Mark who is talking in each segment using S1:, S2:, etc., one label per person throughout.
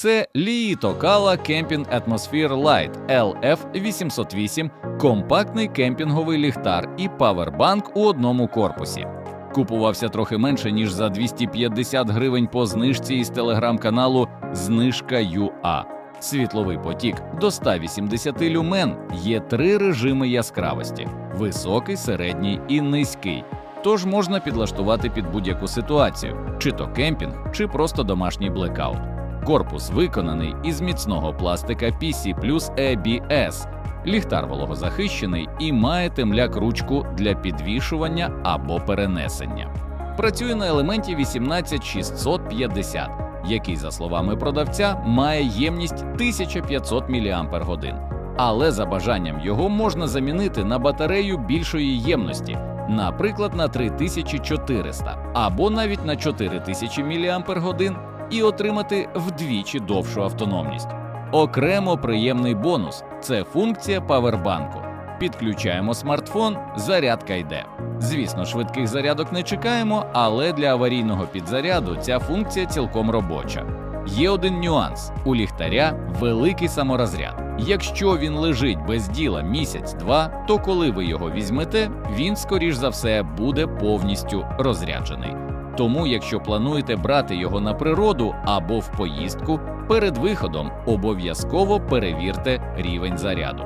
S1: Це Лії Токала Camping Atmosphere Light LF808, компактний кемпінговий ліхтар і павербанк у одному корпусі. Купувався трохи менше ніж за 250 гривень по знижці із телеграм-каналу Знижка ЮА. Світловий потік до 180 люмен є три режими яскравості: високий, середній і низький. Тож можна підлаштувати під будь-яку ситуацію, чи то кемпінг, чи просто домашній блекаут. Корпус виконаний із міцного пластика PC ABS. Ліхтар вологозахищений і має темляк ручку для підвішування або перенесення. Працює на елементі 18650, який, за словами продавця, має ємність 1500 мАч. Але за бажанням його можна замінити на батарею більшої ємності, наприклад, на 3400 або навіть на 4000 мАч і отримати вдвічі довшу автономність. Окремо приємний бонус це функція павербанку. Підключаємо смартфон, зарядка йде. Звісно, швидких зарядок не чекаємо, але для аварійного підзаряду ця функція цілком робоча. Є один нюанс: у ліхтаря великий саморозряд. Якщо він лежить без діла місяць-два, то коли ви його візьмете, він, скоріш за все, буде повністю розряджений. Тому, якщо плануєте брати його на природу або в поїздку, перед виходом обов'язково перевірте рівень заряду.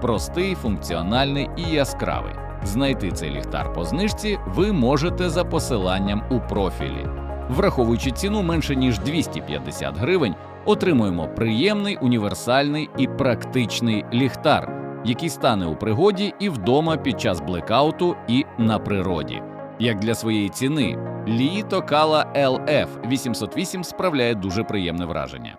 S1: Простий, функціональний і яскравий. Знайти цей ліхтар по знижці ви можете за посиланням у профілі. Враховуючи ціну менше ніж 250 гривень, отримуємо приємний, універсальний і практичний ліхтар, який стане у пригоді і вдома під час блекауту, і на природі. Як для своєї ціни, Лі Токала LF 808 справляє дуже приємне враження.